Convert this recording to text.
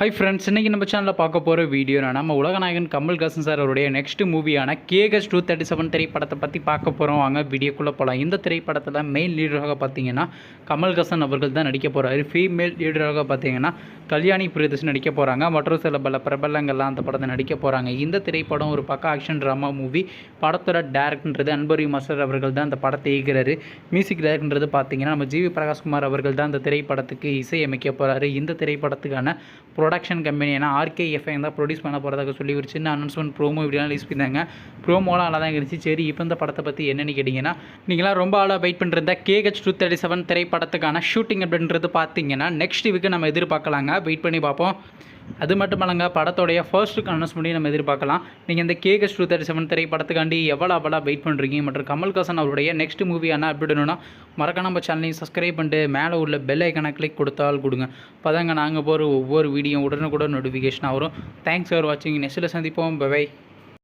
Hi friends இன்றைக்கி நம்ம சேனலில் பார்க்க போகிற வீடியோ நம்ம உலகநாயகன் கமல்ஹாசன் சார் அவருடைய நெக்ஸ்ட் மூவியான கேகஸ் டூ தேர்ட்டி செவன் திரைப்படத்தை பற்றி பார்க்க போகிறோம் வாங்க வீடியோக்குள்ளே போகலாம் இந்த திரைப்படத்தில் மெயின் லீடராக பார்த்தீங்கன்னா கமல்ஹாசன் அவர்கள் தான் நடிக்க போகிறாரு ஃபீமேல் லீடராக பார்த்தீங்கன்னா கல்யாணி பிரியதர்ஷன் நடிக்க போகிறாங்க மற்றும் சில பல பிரபலங்கள்லாம் அந்த படத்தை நடிக்க போகிறாங்க இந்த திரைப்படம் ஒரு பக்கம் ஆக்ஷன் ட்ராமா மூவி படத்தோட டேரக்டர்ன்றது அன்பரி மாஸ்டர் அவர்கள் தான் அந்த படத்தை இயக்குறாரு. மியூசிக் டேரக்டர்ன்றது பார்த்தீங்கன்னா நம்ம ஜிவி பிரகாஷ்குமார் அவர்கள் தான் அந்த திரைப்படத்துக்கு இசையமைக்க போகிறாரு இந்த திரைப்படத்துக்கான ப்ரொடக்ஷன் கம்பெனி ஏன்னா ஆர்கேஎஃப்ஐ தான் ப்ரொடியூஸ் பண்ண போகிறதாக சொல்லி ஒரு சின்ன அனௌன்ஸ்மெண்ட் ப்ரோமோ இப்படிலாம் ரிலீஸ் பண்ணியிருந்தாங்க. ப்ரோமோலாம் நல்லா தான் இருந்துச்சு. சரி இப்போ இந்த படத்தை பற்றி என்னென்னு கேட்டிங்கன்னா நீங்களாம் ரொம்ப ஆளாக wait பண்ணிருந்த K H two thirty seven திரைப்படத்துக்கான shooting அப்படின்றது பார்த்தீங்கன்னா நெக்ஸ்ட் வீக்கு நம்ம எதிர்பார்க்கலாங்க. வெயிட் பண்ணி பார்ப்போம். அது மட்டும் இல்லைங்க படத்தோடைய ஃபர்ஸ்ட் அனௌன்ஸ்மெண்ட்டையும் நம்ம எதிர்பார்க்கலாம். நீங்கள் இந்த K H two thirty seven திரைப்படத்துக்காண்டி எவ்வளோ அவ்வளோ வெயிட் பண்ணுறீங்க மற்றும் கமல்ஹாசன் அவருடைய நெக்ஸ்ட் மூவியான அப்படின்னா மறக்க நம்ம சேனலையும் சப்ஸ்கிரைப் பண்ணிட்டு மேலே உள்ள பெல் ஐக்கனை கிளிக் கொடுத்தால் கொடுங்க. அப்போதாங்க நாங்கள் போகிற ஒவ்வொரு வீடியோ உடனுக்குடன் நோட்டிஃபிகேஷனாக வரும். தேங்க்ஸ் ஃபார் வாட்சிங் நெக்ஸ்ட்டில் சந்திப்போம். பை